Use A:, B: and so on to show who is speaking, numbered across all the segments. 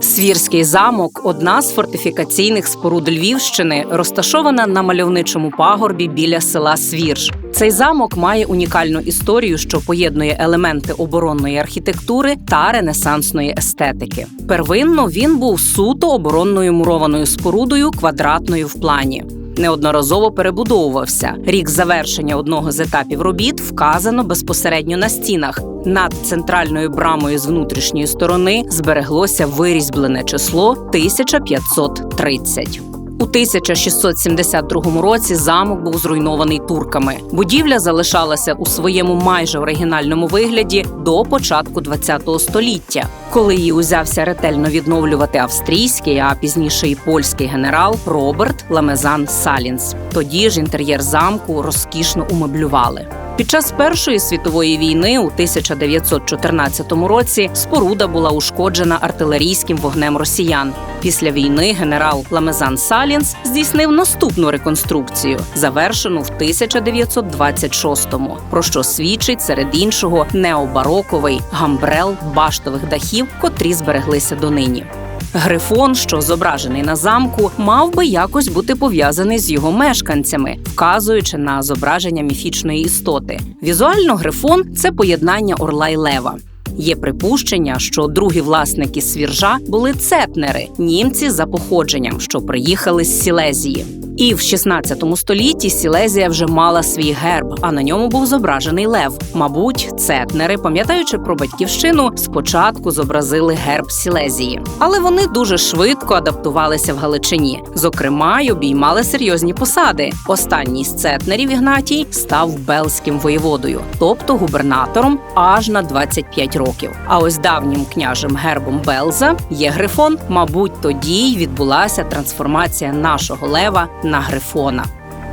A: Свірський замок одна з фортифікаційних споруд Львівщини, розташована на мальовничому пагорбі біля села Свірж. Цей замок має унікальну історію, що поєднує елементи оборонної архітектури та ренесансної естетики. Первинно він був суто оборонною мурованою спорудою, квадратною в плані. Неодноразово перебудовувався. Рік завершення одного з етапів робіт вказано безпосередньо на стінах. Над центральною брамою з внутрішньої сторони збереглося вирізьблене число 1530. У 1672 році замок був зруйнований турками. Будівля залишалася у своєму майже оригінальному вигляді до початку ХХ століття, коли її узявся ретельно відновлювати австрійський, а пізніше і польський генерал Роберт Ламезан Салінс. Тоді ж інтер'єр замку розкішно умеблювали. Під час Першої світової війни у 1914 році споруда була ушкоджена артилерійським вогнем росіян. Після війни генерал Ламезан Салінс здійснив наступну реконструкцію, завершену в 1926-му, про що свідчить серед іншого необароковий гамбрел баштових дахів, котрі збереглися донині. Грифон, що зображений на замку, мав би якось бути пов'язаний з його мешканцями, вказуючи на зображення міфічної істоти. Візуально грифон це поєднання орла й лева. Є припущення, що другі власники свіржа були цетнери, німці за походженням, що приїхали з Сілезії. І в 16 столітті Сілезія вже мала свій герб, а на ньому був зображений лев. Мабуть, цетнери, пам'ятаючи про батьківщину, спочатку зобразили герб Сілезії, але вони дуже швидко адаптувалися в Галичині. Зокрема, й обіймали серйозні посади. Останній з цетнерів Ігнатій став Белським воєводою, тобто губернатором, аж на 25 років. А ось давнім княжим гербом Белза є грифон. Мабуть, тоді й відбулася трансформація нашого лева на грифона.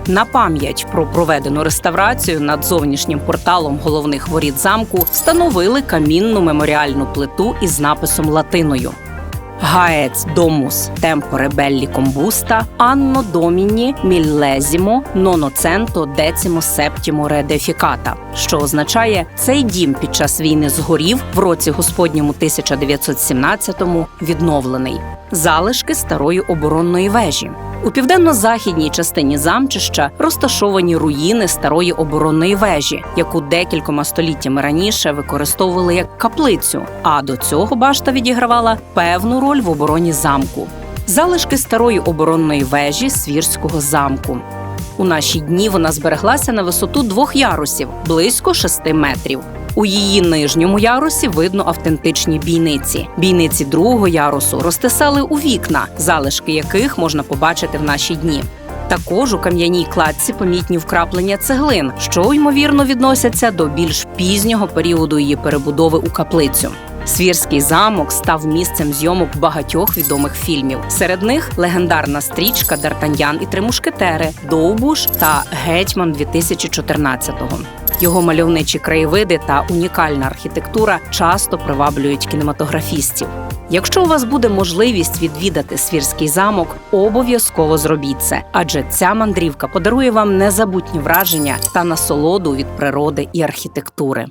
A: На пам'ять про проведену реставрацію над зовнішнім порталом головних воріт замку встановили камінну меморіальну плиту із написом латиною. Гаец домус темпоре беллі комбуста анно доміні міллезімо ноноценто децимо септімо редефіката, що означає цей дім під час війни згорів в році господньому 1917-му відновлений залишки старої оборонної вежі. У південно-західній частині замчища розташовані руїни старої оборонної вежі, яку декількома століттями раніше використовували як каплицю. А до цього башта відігравала певну роль в обороні замку. Залишки старої оборонної вежі Свірського замку. У наші дні вона збереглася на висоту двох ярусів близько шести метрів. У її нижньому ярусі видно автентичні бійниці. Бійниці другого ярусу розтисали у вікна, залишки яких можна побачити в наші дні. Також у кам'яній кладці помітні вкраплення цеглин, що ймовірно відносяться до більш пізнього періоду її перебудови у каплицю. Свірський замок став місцем зйомок багатьох відомих фільмів. Серед них легендарна стрічка Дартаньян і три мушкетери, Довбуш та Гетьман 2014-го. Його мальовничі краєвиди та унікальна архітектура часто приваблюють кінематографістів. Якщо у вас буде можливість відвідати свірський замок, обов'язково зробіть це, адже ця мандрівка подарує вам незабутні враження та насолоду від природи і архітектури.